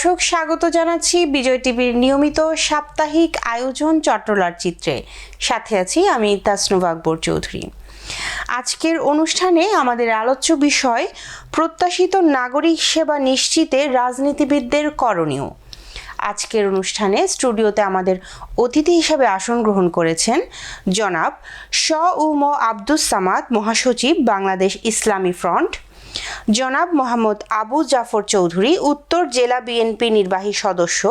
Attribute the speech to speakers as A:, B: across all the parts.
A: দর্শক, স্বাগত জানাচ্ছি বিজয় টিভির নিয়মিত সাপ্তাহিক আয়োজন চট্টলার চিত্রে। সাথে আছি আমি তাসনুব আকবর চৌধুরী। আজকের অনুষ্ঠানে আমাদের আলোচ্য বিষয়, প্রত্যাশিত নাগরিক সেবা নিশ্চিতে রাজনীতিবিদদের করণীয়। আজকের অনুষ্ঠানে স্টুডিওতে আমাদের অতিথি হিসাবে আসন গ্রহণ করেছেন জনাব শ উম আব্দুস সামাদ, মহাসচিব বাংলাদেশ ইসলামী ফ্রন্ট জনাব মোহাম্মদ আবু জাফর চৌধুরী উত্তর জেলা বিএনপি নির্বাহী সদস্য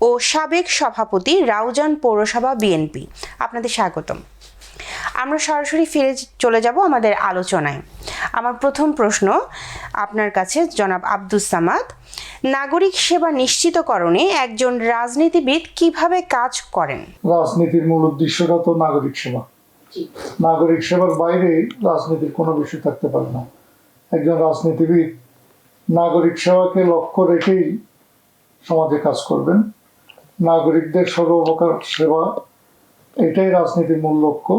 A: ও সাবেক সভাপতি রাউজান পৌরসভা বিএনপি। আপনাদের স্বাগতম। আমরা সরাসরি ফিরে চলে যাব আমাদের আলোচনায়। আমার প্রথম প্রশ্ন আপনার কাছে জনাব আব্দুস সামাদ। নাগরিক সেবা নিশ্চিতকরণে একজন রাজনীতিবিদ কীভাবে কাজ করেন?
B: রাজনীতির মূল উদ্দেশ্যটা তো নাগরিক সেবা। নাগরিক সেবার বাইরে রাজনীতির কোনো বিষয় থাকতে পারে না। একজন রাজনীতিবিদ, নাগরিক সেবাকে লক্ষ্য রেখেই সমাজে কাজ করবেন। নাগরিকদের সর্বপ্রকার সেবা, এটাই রাজনীতির মূল লক্ষ্য।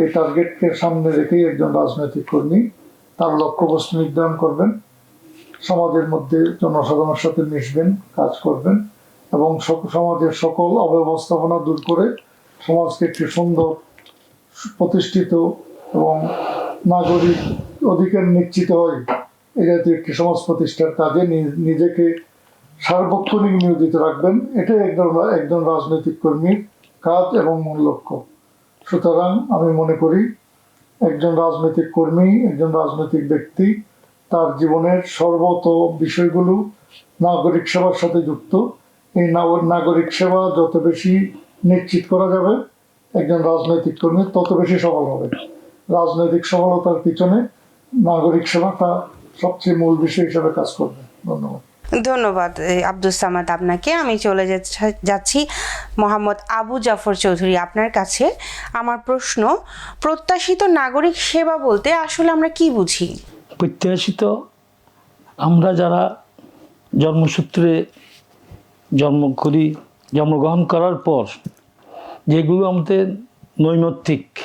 B: এই টার্গেটকে সামনে রেখেই একজন রাজনৈতিক কর্মী তার লক্ষ্যবস্তু নির্ধারণ করবেন। সমাজের মধ্যে জনসাধারণের সাথে মিশবেন, কাজ করবেন এবং সমাজের সকল অব্যবস্থাপনা দূর করে সমাজকে একটি সুন্দর, প্রতিষ্ঠিত এবং নাগরিক অধিকার নিশ্চিত হয়। এই জাতীয় একটি সমাজ প্রতিষ্ঠার কাজে নিজেকে সার্বক্ষণিক নিয়োজিত রাখবেন। এটাই একজন একজন রাজনৈতিক কর্মীর কাজ এবং মূল লক্ষ্য। সুতরাং আমি মনে করি, একজন রাজনৈতিক কর্মী, একজন রাজনৈতিক ব্যক্তি তার জীবনের সর্বত বিষয়গুলো নাগরিক সেবার সাথে যুক্ত। এই নাগ- নাগরিক সেবা যত বেশি নিশ্চিত করা যাবে, একজন রাজনৈতিক কর্মী তত বেশি সফল হবে। রাজনৈতিক সফলতার পিছনে নাগরিক সেবাটা সবচেয়ে মূল বিষয় হিসেবে কাজ করবে। ধন্যবাদ।
A: ধন্যবাদ এ, আব্দুস সামাদ আপনাকে। আমি চলে যাচ্ছ- যাচ্ছি মোহাম্মদ আবু জাফর চৌধুরী আপনার কাছে। আমার প্রশ্ন প্রত্যাশিত নাগরিক সেবা বলতে আসলে আমরা কি বুঝি?
C: প্রত্যাশিত আমরা যারা জন্মসূত্রে জন্ম করি জন্মগ্রহণ করার পর যেগুলো আমাদের নৈমিত্তিক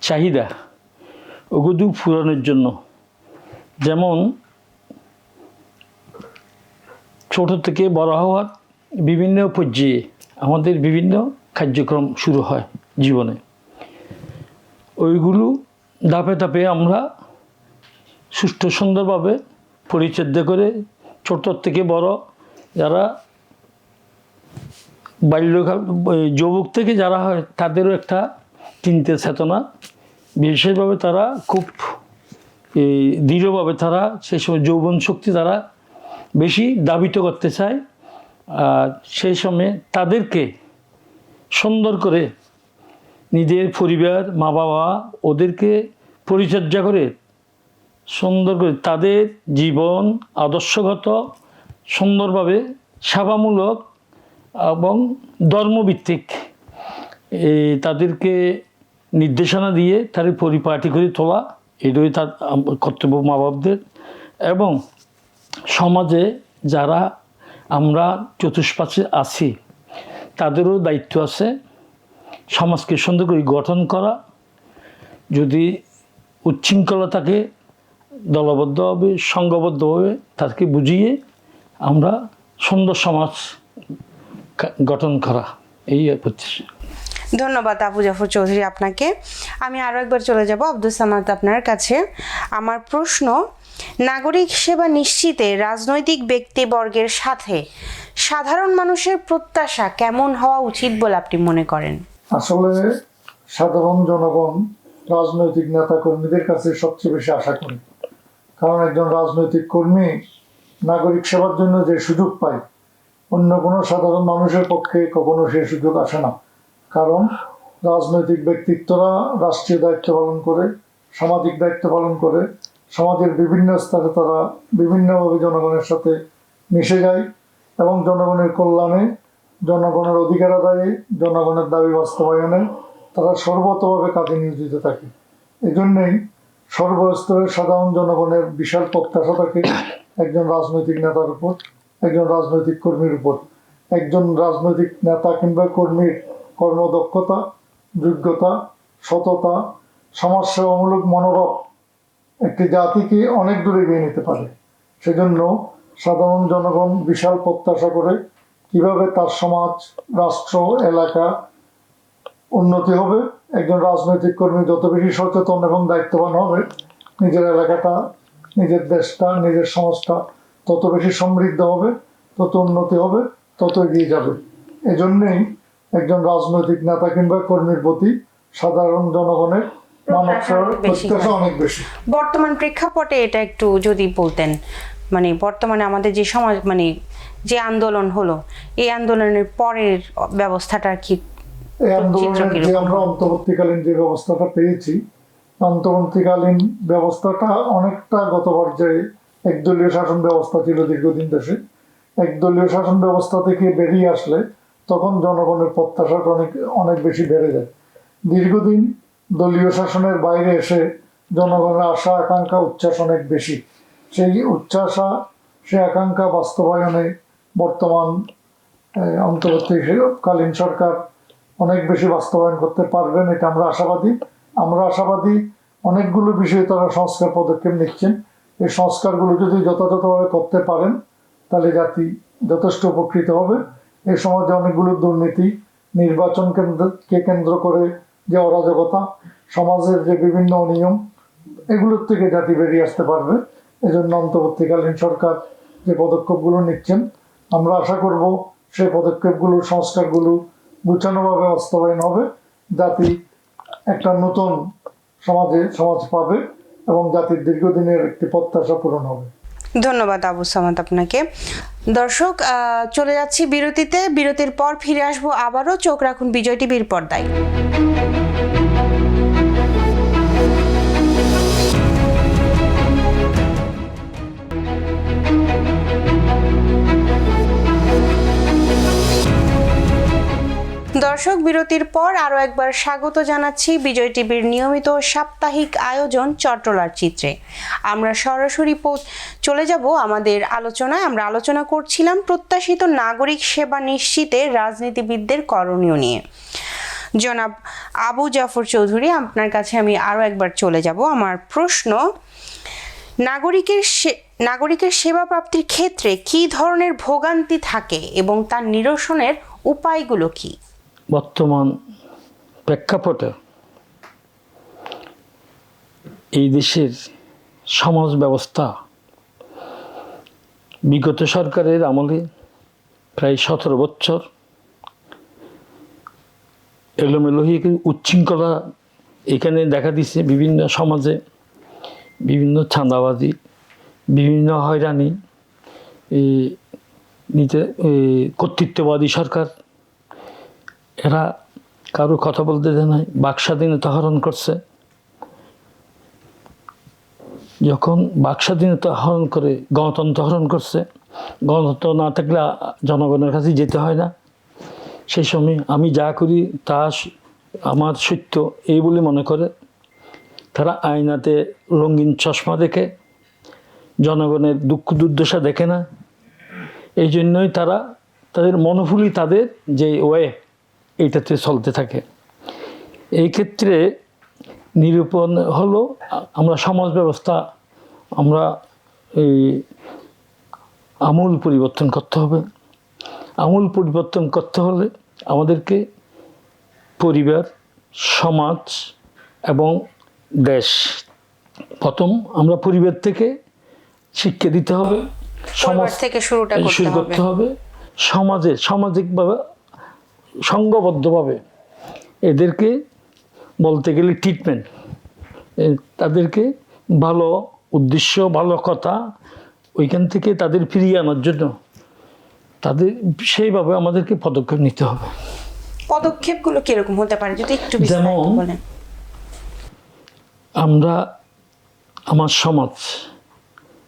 C: চাহিদা ওগুলো পূরণের জন্য যেমন ছোট থেকে বড় হওয়ার বিভিন্ন পর্যায়ে আমাদের বিভিন্ন কার্যক্রম শুরু হয় জীবনে। ওইগুলো ধাপে ধাপে আমরা সুষ্ঠু সুন্দরভাবে পরিচর্যা করে ছোট থেকে বড় যারা বাল্যকাল যুবক থেকে যারা হয়, তাদেরও একটা চিন্তা চেতনা। বিশেষভাবে তারা খুব এই দৃঢ়ভাবে তারা সেই সময় যৌবন শক্তি তারা বেশি দাবিত করতে চায়। আর সেই সময় তাদেরকে সুন্দর করে নিজের পরিবার মা বাবা ওদেরকে পরিচর্যা করে সুন্দর করে তাদের জীবন আদর্শগত, সুন্দরভাবে সেবামূলক এবং ধর্মভিত্তিক তাদেরকে নির্দেশনা দিয়ে তাদের পরিপাটি করে তোলা। এটাই তার কর্তব্য মা বাপদের এবং সমাজে যারা আমরা চতুষ্পাশে আছি, তাদেরও দায়িত্ব আছে সমাজকে সুন্দর করে গঠন করা। যদি উচ্ছৃঙ্খলা থাকে দলবদ্ধ হবে দলবদ্ধভাবে, সংঘবদ্ধভাবে তাদেরকে বুঝিয়ে আমরা সুন্দর সমাজ গঠন করা। এই প্রচেষ্টা
A: ধন্যবাদ আবু জাফর চৌধুরী আপনাকে। আমি আরও একবার চলে যাব আব্দুল সামাদ আপনার কাছে। আমার প্রশ্ন, নাগরিক সেবা নিশ্চিতে রাজনৈতিক ব্যক্তিবর্গের সাথে সাধারণ মানুষের প্রত্যাশা কেমন হওয়া উচিত বলে আপনি মনে করেন?
B: আসলে সাধারণ জনগণ, রাজনৈতিক নেতা কর্মীদের কাছে সবচেয়ে বেশি আশা করে। কারণ একজন রাজনৈতিক কর্মী নাগরিক সেবার জন্য যে সুযোগ পায়, অন্য কোনো সাধারণ মানুষের পক্ষে কখনো সেই সুযোগ আসে না। কারণ রাজনৈতিক ব্যক্তিত্বরা রাষ্ট্রীয় দায়িত্ব পালন করে, সামাজিক দায়িত্ব পালন করে, সমাজের বিভিন্ন স্তরে তারা বিভিন্নভাবে জনগণের সাথে মিশে যায় এবং জনগণের কল্যাণে, জনগণের অধিকার আদায়ে, জনগণের দাবি বাস্তবায়নে তারা সর্বতভাবে কাজে নিয়োজিত থাকে। এজন্যই সর্বস্তরের সাধারণ জনগণের বিশাল প্রত্যাশা থাকে একজন রাজনৈতিক নেতার উপর, একজন রাজনৈতিক কর্মীর উপর। একজন রাজনৈতিক নেতা কিংবা কর্মীর কর্মদক্ষতা, যোগ্যতা, সততা, সমাজসেবামূলক মনোভাব একটি জাতিকে অনেক দূরে এগিয়ে নিতে পারে। সেজন্য সাধারণ জনগণ বিশাল প্রত্যাশা করে কীভাবে তার সমাজ, রাষ্ট্র, এলাকা উন্নতি হবে, একজন রাজনৈতিক কর্মী যত বেশি সচেতন এবং দায়িত্ববান হবে, নিজের এলাকাটা, নিজের দেশটা, নিজের সমাজটা তত বেশি সমৃদ্ধ হবে, তত উন্নতি হবে, তত এগিয়ে যাবে। এজন্যই একজন রাজনৈতিক নেতা কিংবা কর্মীর প্রতি সাধারণ জনগণের অনেক বেশি
A: বর্তমান প্রেক্ষাপটে এটা একটু যদি বলতেন মানে বর্তমানে আমাদের যে সমাজ মানে যে আন্দোলন হলো এই আন্দোলনের পরের ব্যবস্থাটা কি
B: এই আন্দোলনের যে আমরা অন্তর্বর্তীকালীন যে ব্যবস্থাটা পেয়েছি অন্তর্বর্তীকালীন ব্যবস্থাটা অনেকটা গত পর্যায়ে একদলীয় শাসন ব্যবস্থা ছিল দীর্ঘদিন দেশে একদলীয় শাসন ব্যবস্থা থেকে বেরিয়ে আসলে তখন জনগণের প্রত্যাশাটা অনেক অনেক বেশি বেড়ে যায়। দীর্ঘদিন দলীয় শাসনের বাইরে এসে জনগণের আশা, আকাঙ্ক্ষা, উচ্ছ্বাস অনেক বেশি। সেই উচ্ছ্বাসা সে আকাঙ্ক্ষা বাস্তবায়নে বর্তমান অন্তর্বর্তীকালীন সরকার অনেক বেশি বাস্তবায়ন করতে পারবেন, এটা আমরা আশাবাদী। আমরা আশাবাদী অনেকগুলো বিষয়ে তারা সংস্কার পদক্ষেপ নিচ্ছেন। এই সংস্কারগুলো যদি যথাযথভাবে করতে পারেন, তাহলে জাতি যথেষ্ট উপকৃত হবে। এই সমাজে অনেকগুলো দুর্নীতি নির্বাচন কেন্দ্রকে কেন্দ্র করে যে অরাজকতা, সমাজের যে বিভিন্ন অনিয়ম, এগুলোর থেকে জাতি বেরিয়ে আসতে পারবে। এজন্য অন্তর্বর্তীকালীন সরকার যে পদক্ষেপগুলো নিচ্ছেন, আমরা আশা করব সেই পদক্ষেপগুলো, সংস্কারগুলো গুছানোভাবে বাস্তবায়ন হবে। জাতি একটা নতুন সমাজে সমাজ পাবে এবং জাতির দীর্ঘদিনের একটি প্রত্যাশা পূরণ হবে।
A: ধন্যবাদ আবু সামাদ আপনাকে। দর্শক চলে যাচ্ছি বিরতিতে। বিরতির পর ফিরে আসব আবারও। চোখ রাখুন বিজয় টিভির পর্দায়। দর্শক বিরতির পর আরও একবার স্বাগত জানাচ্ছি বিজয় টিভির নিয়মিত সাপ্তাহিক আয়োজন চট্টলার চিত্রে। আমরা সরাসরি চলে যাব আমাদের আলোচনায়। আমরা আলোচনা করছিলাম প্রত্যাশিত নাগরিক সেবা নিশ্চিতে রাজনীতিবিদদের করণীয় নিয়ে। জনাব আবু জাফর চৌধুরী, আপনার কাছে আমি আরও একবার চলে যাব। আমার প্রশ্ন, নাগরিকের নাগরিকের সেবা প্রাপ্তির ক্ষেত্রে কী ধরনের ভোগান্তি থাকে এবং তার নিরসনের উপায়গুলো কী?
C: বর্তমান প্রেক্ষাপটে এই দেশের সমাজ ব্যবস্থা বিগত সরকারের আমলে প্রায় সতেরো বছর এলোমেলো হয়ে উচ্ছৃঙ্খলা এখানে দেখা দিচ্ছে বিভিন্ন সমাজে, বিভিন্ন ছাঁদাবাজি বিভিন্ন হয়রানি নিতে কর্তৃত্ববাদী সরকার এরা কারও কথা বলতে দেয় নাই বাক স্বাধীনতা হরণ করছে। যখন বাক স্বাধীনতা হরণ করে, গণতন্ত্র হরণ করছে, গণতন্ত্র না থাকলে জনগণের কাছে যেতে হয় না। সেই সময় আমি যা করি, তা আমার সত্য এই বলে মনে করে। তারা আয়নাতে রঙিন চশমা দেখে, জনগণের দুঃখ দুর্দশা দেখে না। এই জন্যই তারা তাদের মনোভুলই তাদের যে ওয়ে এইটাতে চলতে থাকে। এই ক্ষেত্রে নিরূপণ হলো আমরা সমাজ ব্যবস্থা আমরা এই আমূল পরিবর্তন করতে হবে। আমূল পরিবর্তন করতে হলে আমাদেরকে পরিবার সমাজ এবং দেশ। প্রথম আমরা পরিবার থেকে শিক্ষা দিতে হবে।
A: সমাজ থেকে শুরুটা
C: শুরু করতে হবে। সমাজে সামাজিকভাবে সংঘবদ্ধভাবে এদেরকে বলতে গেলে ট্রিটমেন্ট তাদেরকে ভালো উদ্দেশ্য ভালো কথা ওইখান থেকে তাদের ফিরিয়ে আনার জন্য তাদের সেইভাবে আমাদেরকে পদক্ষেপ নিতে হবে।
A: পদক্ষেপগুলো কীরকম হতে পারে? যদি একটু
C: যেমন- আমরা আমার সমাজ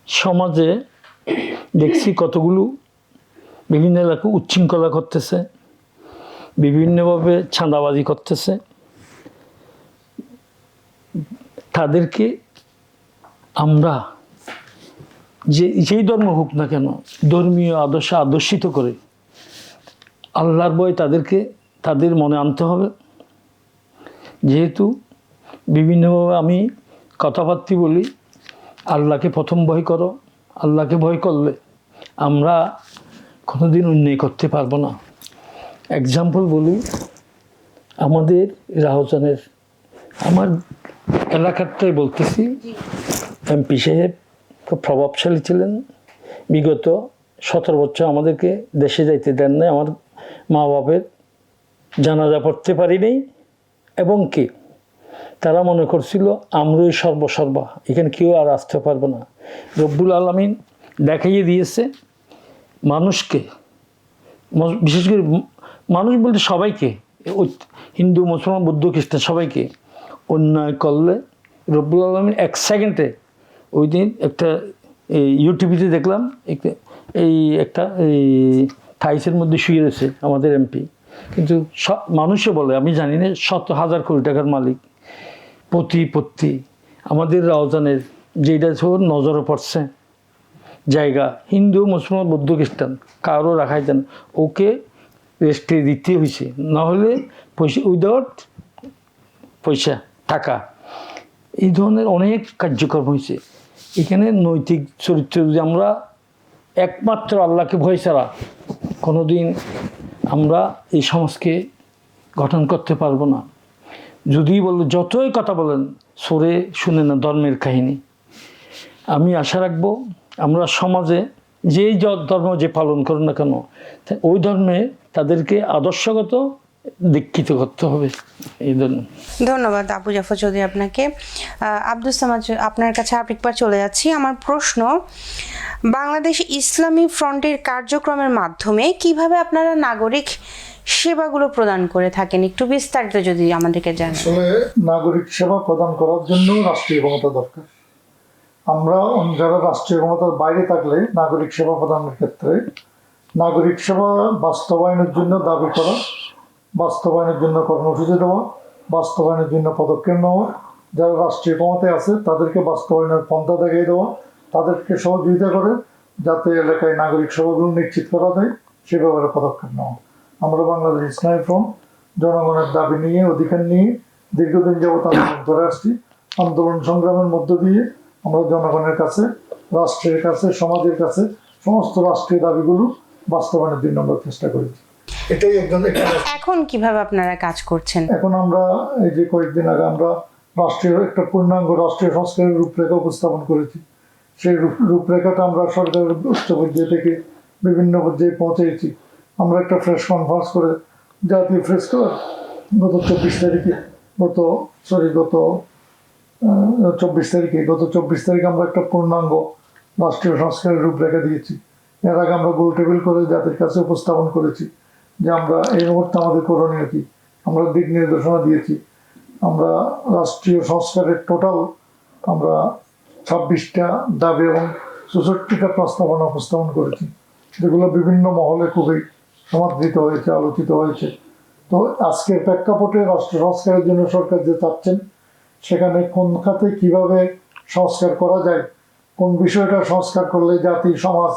C: সমাজে দেখছি কতগুলো বিভিন্ন এলাকা উচ্ছৃঙ্খলা করতেছে বিভিন্নভাবে ছাঁদাবাজি করতেছে। তাদেরকে আমরা যে, যেই ধর্ম হোক না কেন, ধর্মীয় আদর্শ আদর্শিত করে আল্লাহর বয় তাদেরকে, তাদের মনে আনতে হবে। যেহেতু বিভিন্নভাবে আমি কথাবার্তি বলি, আল্লাহকে প্রথম ভয় করো, আল্লাহকে ভয় করলে আমরা কোনোদিন উন্নয় করতে পারব না। এক্সাম্পল বলি, আমাদের রাহজানের, আমার এলাকারটাই বলতেছি, এমপি সাহেব খুব প্রভাবশালী ছিলেন। বিগত সতেরো বছর আমাদেরকে দেশে যাইতে দেন নাই, আমার মা বাপের জানাজা পড়তে পারিনি এবং কি, তারা মনে করছিল, আমরাই সর্বসর্বা, এখানে কেউ আর আসতে পারবে না। রব্বুল আলমিন দেখাইয়ে দিয়েছে, মানুষকে, বিশেষ করে মানুষ বলতে সবাইকে হিন্দু, মুসলমান, বৌদ্ধ, খ্রিস্টান সবাইকে। অন্যায় করলে রব্বুল আলমিন এক সেকেন্ডে ওই দিন একটা এই ইউটিভিতে দেখলাম এই একটা এই থাইসের মধ্যে শুয়ে রয়েছে আমাদের এমপি কিন্তু সব মানুষও বলে, আমি জানি না, শত হাজার কোটি টাকার মালিক প্রতিপত্তি আমাদের রাওজানের যেটা সব নজরে পড়ছে। জায়গা, হিন্দু, মুসলমান, বৌদ্ধ, খ্রিস্টান, কারও রাখাই যান ওকে রেস্টে দিতে হয়েছে নাহলে পয়সা, উইদাউট পয়সা, টাকা। এই ধরনের অনেক কার্যক্রম হয়েছে এখানে নৈতিক চরিত্র যদি আমরা একমাত্র আল্লাহকে ভয় ছাড়া কোনোদিন আমরা এই সমাজকে গঠন করতে পারব না। যদি বল, যতই কথা বলেন, সরে শুনে না ধর্মের কাহিনী। আমি আশা রাখব, আমরা সমাজে যেই ধর্ম যে পালন করুন না কেন ওই ধর্মে তাদেরকে আদর্শগত দীক্ষিত করতে হবে। এই জন্য
A: ধন্যবাদ আবু জাফর চৌধুরী আপনাকে। আব্দুল সামাদ আপনার কাছে আরেকবার চলে যাচ্ছি। আমার প্রশ্ন বাংলাদেশ ইসলামী ফ্রন্টের কার্যক্রমের মাধ্যমে কীভাবে আপনারা নাগরিক সেবাগুলো প্রদান করে থাকেন? একটু বিস্তারিত যদি আমাদেরকে জানান।
B: আসলে নাগরিক সেবা প্রদান করার জন্য রাষ্ট্রীয় ক্ষমতা দরকার। আমরা যারা রাষ্ট্রীয় ক্ষমতার বাইরে থাকলে নাগরিক সেবা প্রদানের ক্ষেত্রে, নাগরিক সেবা বাস্তবায়নের জন্য দাবি করা, বাস্তবায়নের জন্য কর্মসূচি দেওয়া, বাস্তবায়নের জন্য পদক্ষেপ নেওয়া, যারা রাষ্ট্রীয় ক্ষমতায় আছে তাদেরকে বাস্তবায়নের পন্থা দেখিয়ে দেওয়া, তাদেরকে সহযোগিতা করে যাতে এলাকায় নাগরিক সেবাগুলো নিশ্চিত করা যায়, সে ব্যাপারে পদক্ষেপ নেওয়া। আমরা বাংলাদেশ ইসলামী ফ্রন্ট জনগণের দাবি নিয়ে, অধিকার নিয়ে দীর্ঘদিন যাবত আন্দোলন করে আসছি। আন্দোলন সংগ্রামের মধ্য দিয়ে আমরা জনগণের কাছে রাষ্ট্রের কাছে সমাজের কাছে সমস্ত রাষ্ট্রীয় দাবিগুলো বাস্তবায়নের জন্য আমরা চেষ্টা করেছি এটাই
A: এখন কীভাবে আপনারা কাজ করছেন?
B: এখন আমরা এই যে কয়েকদিন আগে আমরা রাষ্ট্রীয় একটা পূর্ণাঙ্গ রাষ্ট্রীয় সংস্কারের রূপরেখা উপস্থাপন করেছি। সেই রূপরেখাটা আমরা সরকারের উচ্চ পর্যায়ে থেকে বিভিন্ন পর্যায়ে পৌঁছেছি। আমরা একটা ফ্রেশ কনফারেন্স করে জাতীয় ফ্রেশ ক্লাব গত চব্বিশ তারিখে গত সরি গত চব্বিশ তারিখে, গত চব্বিশ তারিখে আমরা একটা পূর্ণাঙ্গ রাষ্ট্রীয় সংস্কারের রূপরেখা দিয়েছি। এর আগে আমরা গোল টেবিল করে জাতির কাছে উপস্থাপন করেছি যে আমরা এই মুহূর্তে আমাদের করণীয় কি? আমরা দিক নির্দেশনা দিয়েছি। আমরা রাষ্ট্রীয় সংস্কারের টোটাল আমরা ছাব্বিশটা দাবি এবং চৌষট্টিটা প্রস্তাবনা উপস্থাপন করেছি। যেগুলো বিভিন্ন মহলে খুবই সমাদৃত হয়েছে, আলোচিত হয়েছে। তো আজকের প্রেক্ষাপটে রাষ্ট্র সংস্কারের জন্য সরকার যে চাচ্ছেন সেখানে কোন খাতে কীভাবে সংস্কার করা যায়, কোন বিষয়টা সংস্কার করলে জাতি, সমাজ,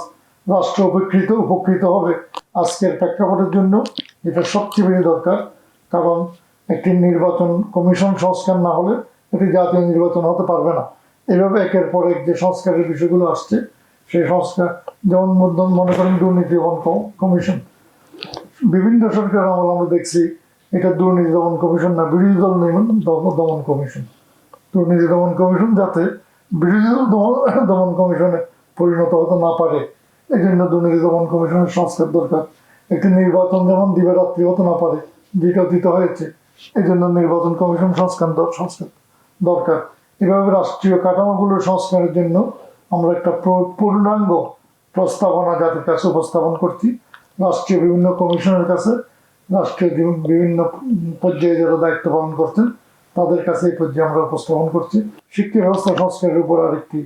B: রাষ্ট্র উপকৃত উপকৃত হবে, আজকের প্রেক্ষাপটের জন্য এটা সবচেয়ে বেশি দরকার। কারণ একটি নির্বাচন কমিশন সংস্কার না হলে এটি জাতীয় নির্বাচন হতে পারবে না। এভাবে একের পর এক যে সংস্কারের বিষয়গুলো আসছে, সেই সংস্কার যেমন মধ্যম মনে করেন দুর্নীতি দমন কমিশন। বিভিন্ন সরকার আমল আমরা দেখছি, এটা দুর্নীতি দমন কমিশন না, বিরোধী দল দমন কমিশন। দুর্নীতি দমন কমিশন যাতে বিরোধী দল দমন- কমিশনে পরিণত হতে না পারে। এই জন্য দুর্নীতি দমন কমিশনের সংস্কার দরকার। একটি নির্বাচন যেমন দিবে রাত্রি হতে না পারে যেটা দিতে হয়েছে। এই জন্য নির্বাচন কমিশন সংস্কার সংস্কার দরকার। এভাবে রাষ্ট্রীয় কাঠামোগুলোর সংস্কারের জন্য আমরা একটা পূর্ণাঙ্গ প্রস্তাবনা জাতির কাছে উপস্থাপন করছি। রাষ্ট্রীয় বিভিন্ন কমিশনের কাছে রাষ্ট্রীয় বিভিন্ন- বিভিন্ন পর্যায়ে যারা দায়িত্ব পালন করছেন তাদের কাছে এই পর্যায়ে আমরা উপস্থাপন করছি। শিক্ষা ব্যবস্থা সংস্কারের উপর আরেকটি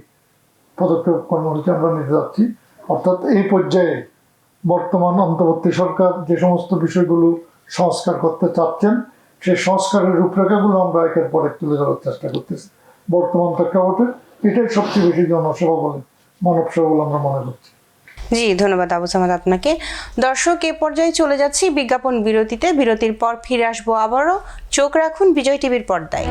B: পদক্ষেপ কর্মসূচি আমরা নিতে যাচ্ছি। অর্থাৎ এই পর্যায়ে বর্তমান অন্তর্বর্তী সরকার যে সমস্ত বিষয়গুলো সংস্কার করতে চাচ্ছেন, সেই সংস্কারের রূপরেখাগুলো আমরা একের পর তুলে ধরার চেষ্টা করতেছি। বর্তমান প্রেক্ষাপটে এটাই সবচেয়ে বেশি জনসেবা বলে মানব বলে আমরা মনে করছি।
A: জি, ধন্যবাদ আবু সামাদ আপনাকে। দর্শক, এ পর্যায়ে চলে যাচ্ছি বিজ্ঞাপন বিরতিতে। বিরতির পর ফিরে আসব আবারও। চোখ রাখুন বিজয় টিভির পর্দায়।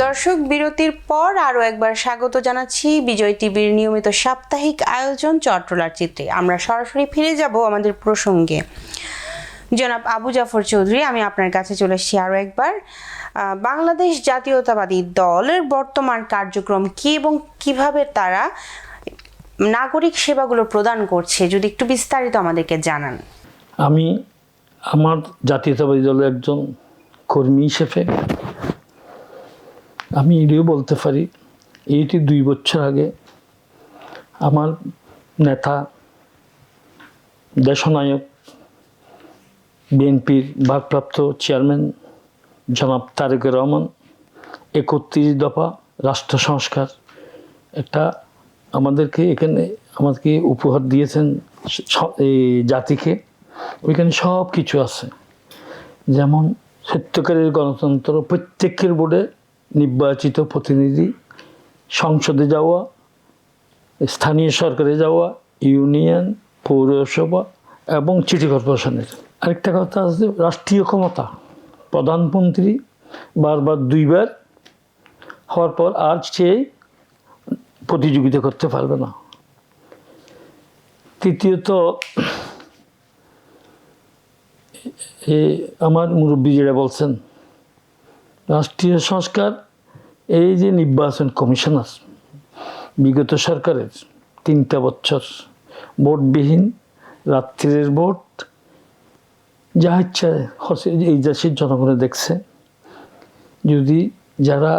A: দর্শক বিরতির পর আরও একবার স্বাগত জানাচ্ছি বিজয় টিভির নিয়মিত সাপ্তাহিক আয়োজন চট্টলার চিত্রে। আমরা সরাসরি ফিরে যাব আমাদের প্রসঙ্গে। জনাব আবু জাফর চৌধুরী, আমি আপনার কাছে চলে এসেছি আরও একবার। বাংলাদেশ জাতীয়তাবাদী দলের বর্তমান কার্যক্রম কি এবং কীভাবে তারা নাগরিক সেবাগুলো প্রদান করছে, যদি একটু বিস্তারিত আমাদেরকে জানান।
C: আমি আমার জাতীয়তাবাদী দলের একজন কর্মী হিসেবে আমি এটিও বলতে পারি, এইটি দুই বছর আগে আমার নেতা, দেশনায়ক, বিএনপির ভারপ্রাপ্ত চেয়ারম্যান জনাব তারেক রহমান একত্রিশ দফা রাষ্ট্র সংস্কার একটা আমাদেরকে এখানে আমাদেরকে উপহার দিয়েছেন জাতিকে। ওইখানে সব কিছু আছে। যেমন সত্যকারের গণতন্ত্র প্রত্যেকের বোর্ডে নির্বাচিত প্রতিনিধি, সংসদে যাওয়া, স্থানীয় সরকারে যাওয়া, ইউনিয়ন, পৌরসভা এবং চিঠি কর্পোরেশনের। আরেকটা কথা আছে, রাষ্ট্রীয় ক্ষমতা। প্রধানমন্ত্রী বারবার দুইবার হওয়ার পর আর সে প্রতিযোগিতা করতে পারবে না। তৃতীয়ত এ, আমার মুরব্বী যেটা বলছেন রাষ্ট্রীয় সংস্কার, এই যে নির্বাচন কমিশনার বিগত সরকারের তিনটা বছর ভোটবিহীন, রাত্রির ভোট, যা ইচ্ছা এই দেশের জনগণে দেখছে। যদি যারা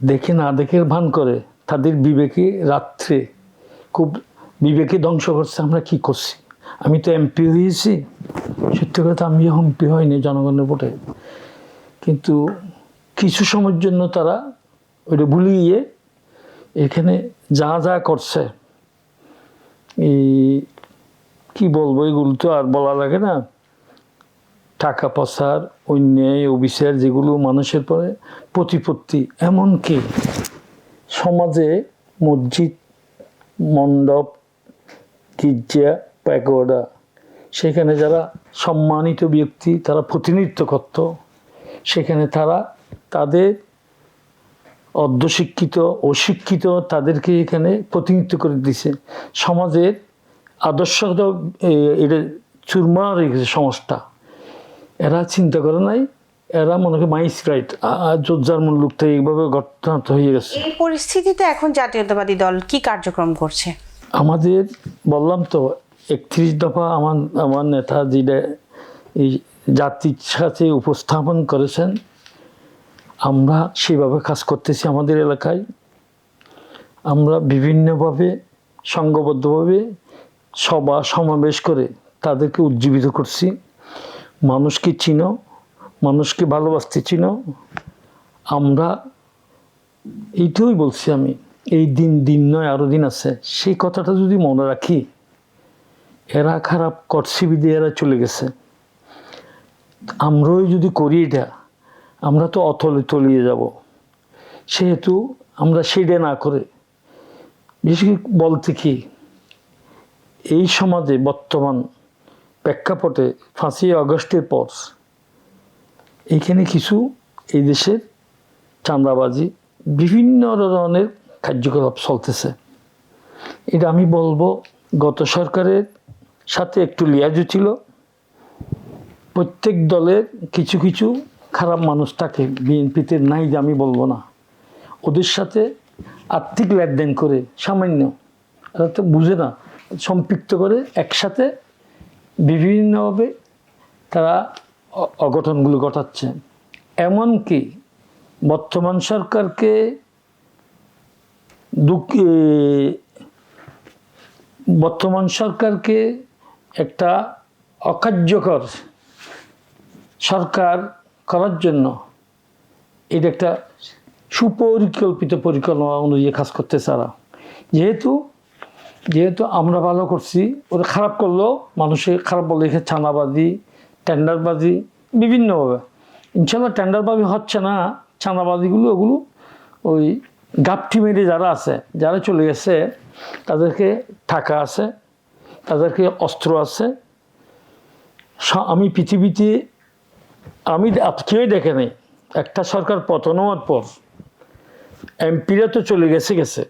C: দেখে না দেখে ভান করে, তাদের বিবেকে রাত্রে খুব বিবেকে ধ্বংস করছে, আমরা কি করছি? আমি তো এমপি হয়েছি, সত্যি কথা আমি এমপি হয়নি জনগণের ভোটে। কিন্তু কিছু সময়ের জন্য তারা ওইটা ভুলে গিয়ে এখানে যা যা করছে, এই কি বলব এগুলো তো আর বলা লাগে না। টাকা পয়সার, অন্যায়, অবিচার যেগুলো মানুষের পরে প্রতিপত্তি, এমনকি সমাজে মসজিদ, মণ্ডপ, গির্জা, প্যাগোডা, সেখানে যারা সম্মানিত ব্যক্তি তারা প্রতিনিধিত্ব করত, সেখানে তারা তাদের অর্ধশিক্ষিত অশিক্ষিত তাদেরকে এখানে প্রতিনিধিত্ব করে দিছে। সমাজের আদর্শ এটা চুরমা হয়ে গেছে সমাজটা। এরা চিন্তা করে নাই এরা মনে করে মাইস রাইট যোদ্ধার মুল্লুকটা এইভাবে ঘটনা হয়ে গেছে।
A: এই পরিস্থিতিতে এখন জাতীয়তাবাদী দল কি কার্যক্রম করছে?
C: আমাদের বললাম তো একত্রিশ দফা আমার আমার নেতা যেটা এই জাতির সাথে উপস্থাপন করেছেন আমরা সেভাবে কাজ করতেছি আমাদের এলাকায়। আমরা বিভিন্নভাবে, সংঘবদ্ধভাবে সভা, সমাবেশ করে তাদেরকে উজ্জীবিত করছি। মানুষকে চিনো, মানুষকে ভালোবাসতে চিনো। আমরা এইটাই বলছি আমি, এই দিন দিন নয় আরও দিন আছে। সেই কথাটা যদি মনে রাখি, এরা খারাপ করছি বিদে এরা চলে গেছে। আমরাও যদি করি এটা আমরা তো অথলে তলিয়ে যাব। সেহেতু আমরা সেটা না করে, বিশেষ বলতে কি, এই সমাজে বর্তমান প্রেক্ষাপটে ফাঁসি আগস্টের পর এইখানে কিছু এই দেশের চাঁদাবাজি, বিভিন্ন ধরনের কার্যকলাপ চলতেছে। এটা আমি বলব, গত সরকারের সাথে একটু লিয়াজু ছিল। প্রত্যেক দলের কিছু কিছু খারাপ মানুষটাকে বিএনপিতে নাই যে আমি বলব না। ওদের সাথে আর্থিক লেনদেন করে সামান্য এরা তো বুঝে না, সম্পৃক্ত করে একসাথে বিভিন্নভাবে তারা অঘটনগুলো ঘটাচ্ছে। এমনকি বর্তমান সরকারকে দুঃখ বর্তমান সরকারকে একটা অকার্যকর সরকার করার জন্য এটা একটা সুপরিকল্পিত পরিকল্পনা অনুযায়ী কাজ করতে তারা যেহেতু যেহেতু আমরা ভালো করছি, ওরা খারাপ করলেও মানুষের খারাপ বলে ছানাবাজি, টেন্ডারবাজি, বিভিন্নভাবে। ইনশাল্লাহ টেন্ডারবাজি হচ্ছে না, ছানাবাজিগুলো ওগুলো ওই গাপটি মেরে যারা আছে, যারা চলে গেছে, তাদেরকে টাকা আছে, তাদেরকে অস্ত্র আছে। আমি পৃথিবীতে আমি কেউই দেখে নেই। একটা সরকার পতন হওয়ার পর এমপিরা তো চলে গেছে গেছে।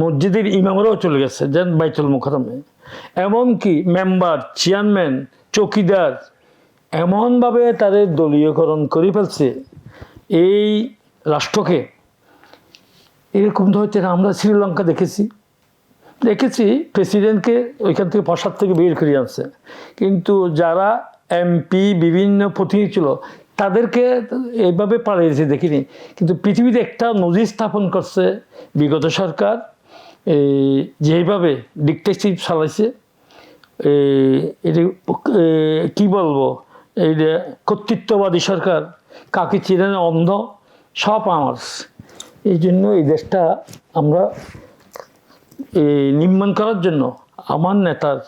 C: মসজিদের ইমামরাও চলে গেছে, যেন বাইতুল মুখারমে এমনকি মেম্বার, চেয়ারম্যান, চৌকিদার এমনভাবে তাদের দলীয়করণ করে ফেলছে। এই রাষ্ট্রকে এরকম তো হচ্ছে আমরা শ্রীলঙ্কা দেখেছি। দেখেছি, প্রেসিডেন্টকে ওইখান থেকে প্রসাদ থেকে বের করে আনছে। কিন্তু যারা এমপি বিভিন্ন প্রতিনিধি ছিল, তাদেরকে এইভাবে পালিয়েছে, দেখিনি। কিন্তু পৃথিবীতে একটা নজির স্থাপন করছে বিগত সরকার, এই যেভাবে ডিকটেটিভ চালাইছে এটি কি বলব, এই কর্তৃত্ববাদী সরকার, কাকে চিনেন অন্ধ, সব আমার। এই জন্য এই দেশটা আমরা নির্মাণ করার জন্য আমার নেতার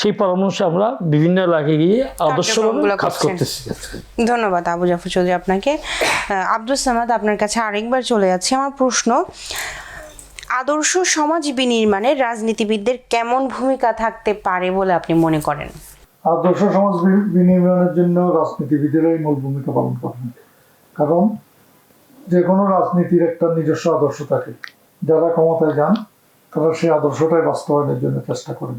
C: সেই পরামর্শে আমরা বিভিন্ন এলাকায় গিয়ে আদর্শভাবে কাজ করতেছি।
A: ধন্যবাদ আবু জাফর চৌধুরী আপনাকে। আব্দুল সামাদ আপনার কাছে আরেকবার চলে যাচ্ছে। আমার প্রশ্ন আদর্শ সমাজ বিনির্মাণে রাজনীতিবিদদের কেমন ভূমিকা থাকতে পারে বলে আপনি মনে করেন?
B: আদর্শ সমাজ বিনির্মাণের জন্য রাজনীতিবিদেরাই মূল ভূমিকা পালন করেন কারণ যে কোনো রাজনীতির একটা নিজস্ব আদর্শ থাকে। যারা ক্ষমতায় যান তারা সেই আদর্শটাই বাস্তবায়নের জন্য চেষ্টা করেন।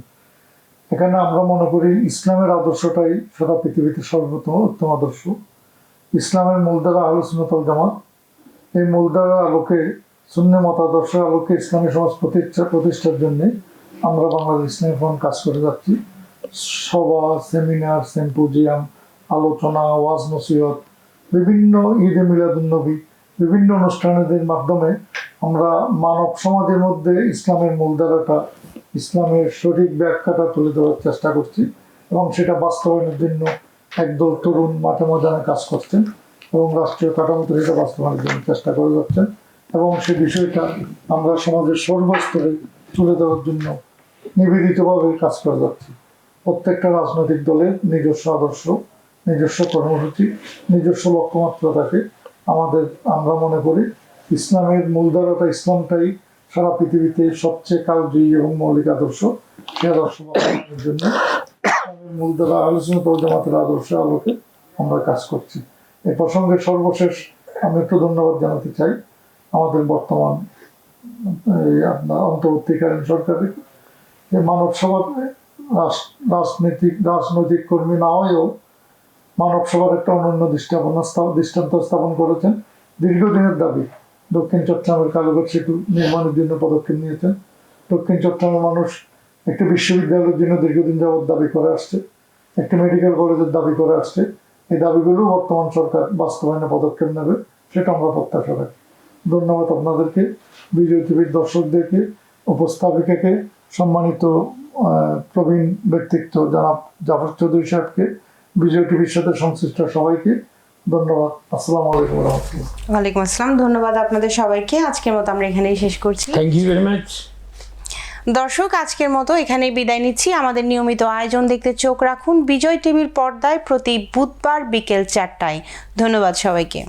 B: এখানে আমরা মনে করি ইসলামের আদর্শটাই সারা পৃথিবীতে সর্বোত্তম উত্তম আদর্শ। ইসলামের মূলধারা আলোচনাতল জামাত। এই মূলধারার আলোকে শূন্য মতাদর্শের আলোকে ইসলামী সমাজ প্রতিষ্ঠা প্রতিষ্ঠার জন্যে আমরা বাংলাদেশ ইসলামী ফ্রন্ট কাজ করে যাচ্ছি। সভা, সেমিনার সিম্পোজিয়াম আলোচনা, ওয়াজ নসিহত, বিভিন্ন ঈদে মিলাদুন্নবী বিভিন্ন অনুষ্ঠানের মাধ্যমে আমরা মানব সমাজের মধ্যে ইসলামের মূলধারাটা ইসলামের সঠিক ব্যাখ্যাটা তুলে ধরার চেষ্টা করছি এবং সেটা বাস্তবায়নের জন্য একদল তরুণ মাঠে ময়দানে কাজ করছেন এবং রাষ্ট্রীয় কাঠামোতে সেটা বাস্তবায়নের জন্য চেষ্টা করে যাচ্ছেন এবং সে বিষয়টা আমরা সমাজের সর্বস্তরে তুলে ধরার জন্য নিবেদিতভাবে কাজ করে যাচ্ছি। প্রত্যেকটা রাজনৈতিক দলের নিজস্ব আদর্শ, নিজস্ব কর্মসূচি, নিজস্ব লক্ষ্যমাত্রা থাকে। আমাদের, আমরা মনে করি ইসলামের মূলধারাটা ইসলামটাই সারা পৃথিবীতে সবচেয়ে কালজয়ী এবং মৌলিক আদর্শ সে আদর্শ জন্য মূলধারা আলোচনা আদর্শ আলোকে আমরা কাজ করছি। এই প্রসঙ্গে সর্বশেষ আমি একটু ধন্যবাদ জানাতে চাই আমাদের বর্তমান, এই আপনার অন্তর্বর্তীকালীন সরকারের। যে মানব রাস- রাজনৈতিক রাজনৈতিক কর্মী না হয়েও মানব সভার একটা অনন্য দৃষ্টান্ত স্থাপন করেছেন। দীর্ঘদিনের দাবি দক্ষিণ চট্টগ্রামের কালুঘাট সেতু নির্মাণের জন্য পদক্ষেপ নিয়েছেন। দক্ষিণ চট্টগ্রামের মানুষ একটি বিশ্ববিদ্যালয়ের জন্য দীর্ঘদিন যাবৎ দাবি করে আসছে, একটি মেডিকেল কলেজের দাবি করে আসছে। এই দাবিগুলো বর্তমান সরকার বাস্তবায়নে পদক্ষেপ নেবে, সেটা আমরা প্রত্যাশা রাখি। ধন্যবাদ আপনাদেরকে, বিজয় টিভির দর্শকদেরকে, উপস্থাপিকাকে, সম্মানিত প্রবীণ ব্যক্তিত্ব জনাব জাফর চৌধুরী সাহেবকে, বিজয় টিভির সাথে সংশ্লিষ্ট সবাইকে ধন্যবাদ। আসসালামু আলাইকুম রহমতুল্লাহ।
A: ওয়ালাইকুম আসসালাম। ধন্যবাদ আপনাদের সবাইকে। আজকের মতো আমরা এখানেই শেষ করছি।
C: থ্যাংক ইউ ভেরি মাচ
A: দর্শক আজকের মতো এখানেই বিদায় নিচ্ছি। আমাদের নিয়মিত আয়োজন দেখতে চোখ রাখুন। বিজয় টিভির পর্দায় প্রতি বুধবার বিকেল চারটায়। ধন্যবাদ সবাইকে।